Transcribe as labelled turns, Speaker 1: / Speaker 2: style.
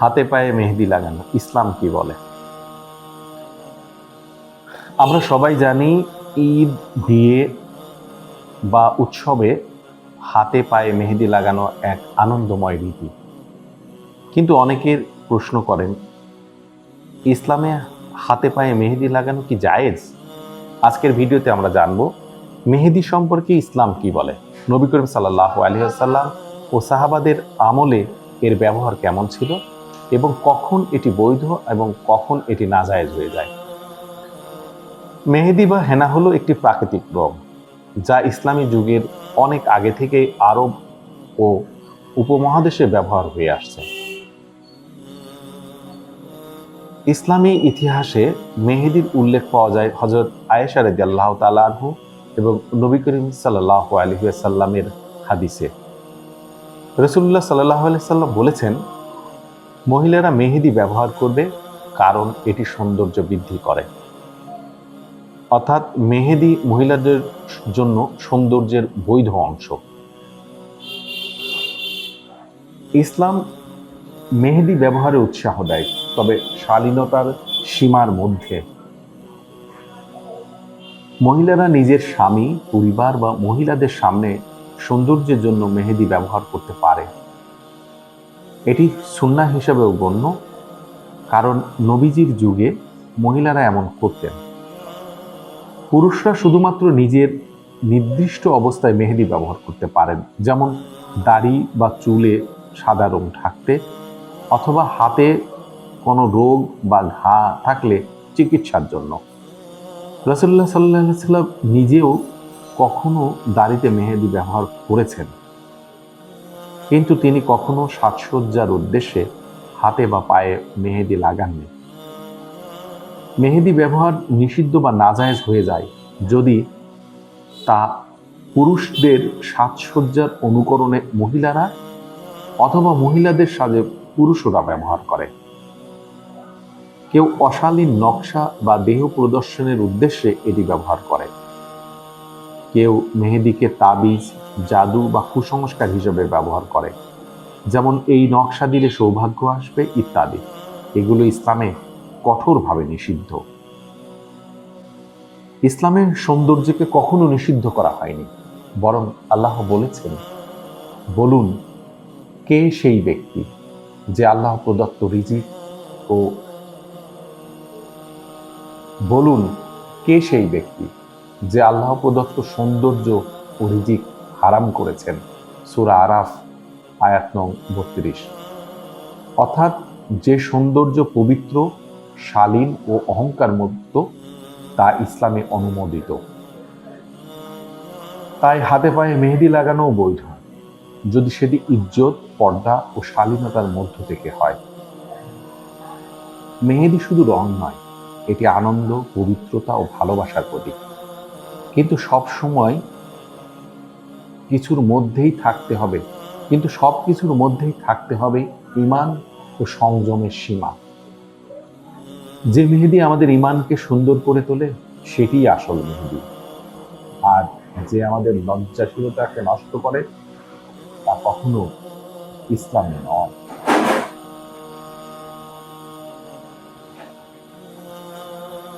Speaker 1: হাতে পায়ে মেহেদি লাগানো, ইসলাম কি বলে? আমরা সবাই জানি ঈদ, বিয়ে বা উৎসবে হাতে পায়ে মেহেদি লাগানো এক আনন্দময় রীতি। কিন্তু অনেকের প্রশ্ন করেন, ইসলামে হাতে পায়ে মেহেদি লাগানো কি জায়েজ? আজকের ভিডিওতে আমরা জানব, মেহেদি সম্পর্কে ইসলাম কি বলে? নবী করিম সাল্লাহ আলহিহাসাল্লাম ও সাহাবাদের আমলে এর ব্যবহার কেমন ছিল? এবং কখন এটি বৈধ এবং কখন এটি নাজায়েজ হয়ে যায়। মেহেদি বা হেনা হলো একটি প্রাকৃতিক রং, যা ইসলামী যুগের অনেক আগে থেকে আরব ও উপমহাদেশে ব্যবহার হয়ে আসছে। ইসলামী ইতিহাসে মেহেদির উল্লেখ পাওয়া যায় হজরত আয়েশা রেদি আল্লাহ তালাহু এবং নবী করিম সাল্লাহ আলহিসাল্লামের হাদিসে। রসুল্লাহ সাল্লাহ আলাইসাল্লাম বলেছেন মহিলারা মেহেদি ব্যবহার করবে কারণ এটি সৌন্দর্য বৃদ্ধি করে। অর্থাৎ মেহেদি মহিলাদের জন্য সৌন্দর্যের বৈধ অংশ। ইসলাম মেহেদি ব্যবহারে উৎসাহ দেয়, তবে শালীনতার সীমার মধ্যে। মহিলারা নিজের স্বামী, পরিবার বা মহিলাদের সামনে সৌন্দর্যের জন্য মেহেদি ব্যবহার করতে পারে। এটি সুন্না হিসেবেও গণ্য, কারণ নবীজির যুগে মহিলারা এমন করতেন। পুরুষরা শুধুমাত্র নিজের নির্দিষ্ট অবস্থায় মেহেদি ব্যবহার করতে পারেন, যেমন দাড়ি বা চুলে সাদা রং থাকতে অথবা হাতে কোনো রোগ বা ঘা থাকলে চিকিৎসার জন্য। রসুল্লাহ সাল্লাহ সাল্লাম নিজেও কখনো দাড়িতে মেহেদি ব্যবহার করেছেন। কিন্তু তিনি কখনো সাজসজ্জার উদ্দেশ্যে হাতে বা পায়ে মেহেদি লাগাননি। মেহেদি ব্যবহার নিষিদ্ধ বা নাজায়েজ হয়ে যায় যদি তা পুরুষদের সাজসজ্জার অনুকরণে মহিলারা অথবা মহিলাদের সাজে পুরুষরা ব্যবহার করে। কেউ অশালীন নকশা বা দেহ প্রদর্শনের উদ্দেশ্যে এটি ব্যবহার করে। কেউ মেহেদিকে তাবিজ, জাদু বা কুসংস্কার হিসেবে ব্যবহার করে। যেমন এই নকশা দিলে সৌভাগ্য আসবে ইত্যাদি। এগুলো ইসলামে কঠোরভাবে নিষিদ্ধ। ইসলামের সৌন্দর্যকে কখনো নিষিদ্ধ করা হয়নি। বরং আল্লাহ বলেছেন, বলুন, কে সেই ব্যক্তি যে আল্লাহ প্রদত্ত রিজিক ও বলুন, কে সেই ব্যক্তি যে আল্লাহ প্রদত্ত সৌন্দর্য ও রিজিক হারাম করেছেন। সুরা আরাফ, আয়াত নং বত্রিশ। অর্থাৎ যে সৌন্দর্য পবিত্র, শালীন ও অহংকার মুক্ত তা ইসলামে অনুমোদিত। তাই হাতে পায়ে মেহেদি লাগানোও বৈধ, যদি সেটি ইজ্জত, পর্দা ও শালীনতার মধ্য থেকে হয়। মেহেদি শুধু রং নয়, এটি আনন্দ, পবিত্রতা ও ভালোবাসার প্রতীক। কিন্তু সব সময় কিছুর মধ্যেই থাকতে হবে। কিন্তু সব কিছুর মধ্যেই থাকতে হবে ইমান ও সংযমের সীমা। যে মেহেদি আমাদের ইমানকে সুন্দর করে তোলে, সেটিই আসল মেহেদি। আর যে আমাদের লজ্জাশীলতাকে নষ্ট করে, তা কখনো ইসলামে নয়।